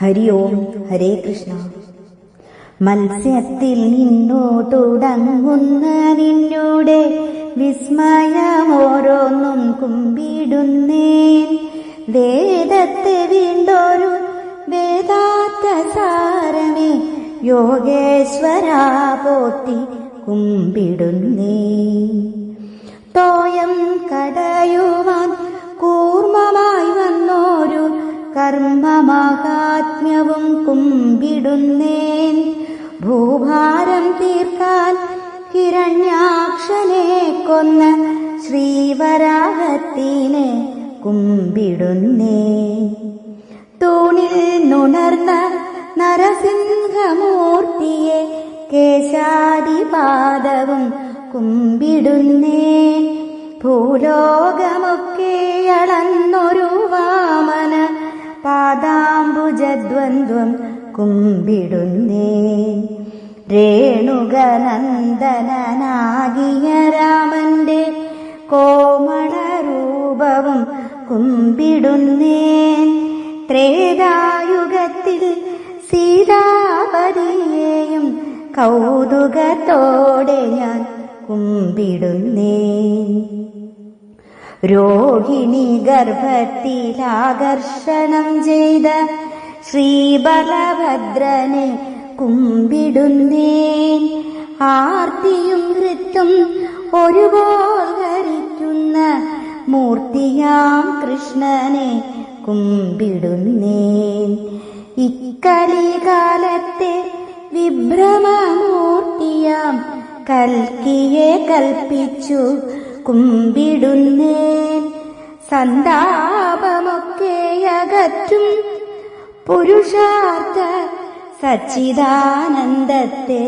ഹരി ഓം ഹരേ കൃഷ്ണ. മത്സ്യത്തിൽ നിന്നു തുടങ്ങുന്ന നിന്നോടെ വിസ്മയമോരോന്നും കുമ്പിടുന്നേൻ. വേദത്തെ വീണ്ടൊരു വേദാത്ത സാരമേ യോഗേശ്വര പോത്തി കുമ്പിടുന്നേ കർമ്മമഹാത്മ്യവും കുമ്പിടുന്നേൻ. ഭൂഭാരം തീർക്കാൻ ഹിരണ്യാക്ഷനെ കൊന്ന ശ്രീവരാഹത്തിനെ കുമ്പിടുന്നേ തൂണിൽ നുണർന്ന നരസിംഹമൂർത്തിയെ കേശാദിപാദവും കുമ്പിടുന്നേ ഭൂലോകമൊക്കെ പാദാംബുജദ്വന്ദ്വം കുമ്പിടുന്നേ. രേണുകനന്ദനാകിയ രാമന്റെ കോമളരൂപവും കുമ്പിടുന്നേൻ ത്രേതായുഗത്തിൽ സീതാപതിയെയും കൗതുകത്തോടെ ഞാൻ കുമ്പിടുന്നേ. രോഹിണി ഗർഭത്തിലാകർഷണം ചെയ്ത ശ്രീബലഭദ്രനെ കുമ്പിടുന്നേൻ. ആർത്തിയും ഹൃത്തും ഒരുപോൽ ഹരിക്കുന്ന മൂർത്തിയാം കൃഷ്ണനെ കുമ്പിടുന്നേൻ. ഇക്കലികാലത്തെ വിഭ്രമമൂർത്തിയാം കൽക്കിയെ കൽപ്പിച്ചു കുമ്പിടുന്നേൻ. സന്താപമൊക്കെ അകറ്റും പുരുഷാർത്ഥ സച്ചിദാനന്ദത്തെ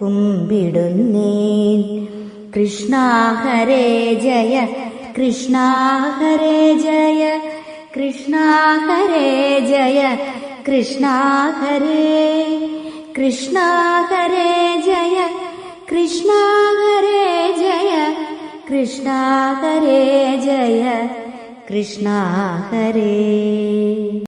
കുമ്പിടുന്നേൻ കൃഷ്ണ ഹരേ ജയ കൃഷ്ണ ഹരേ ജയ കൃഷ്ണ ഹരേ ജയ കൃഷ്ണ ഹരേ കൃഷ്ണ ഹരേ ജയ കൃഷ്ണ ഹരേ ജയ കൃഷ്ണ ഹരേ ജയ കൃഷ്ണ ഹരേ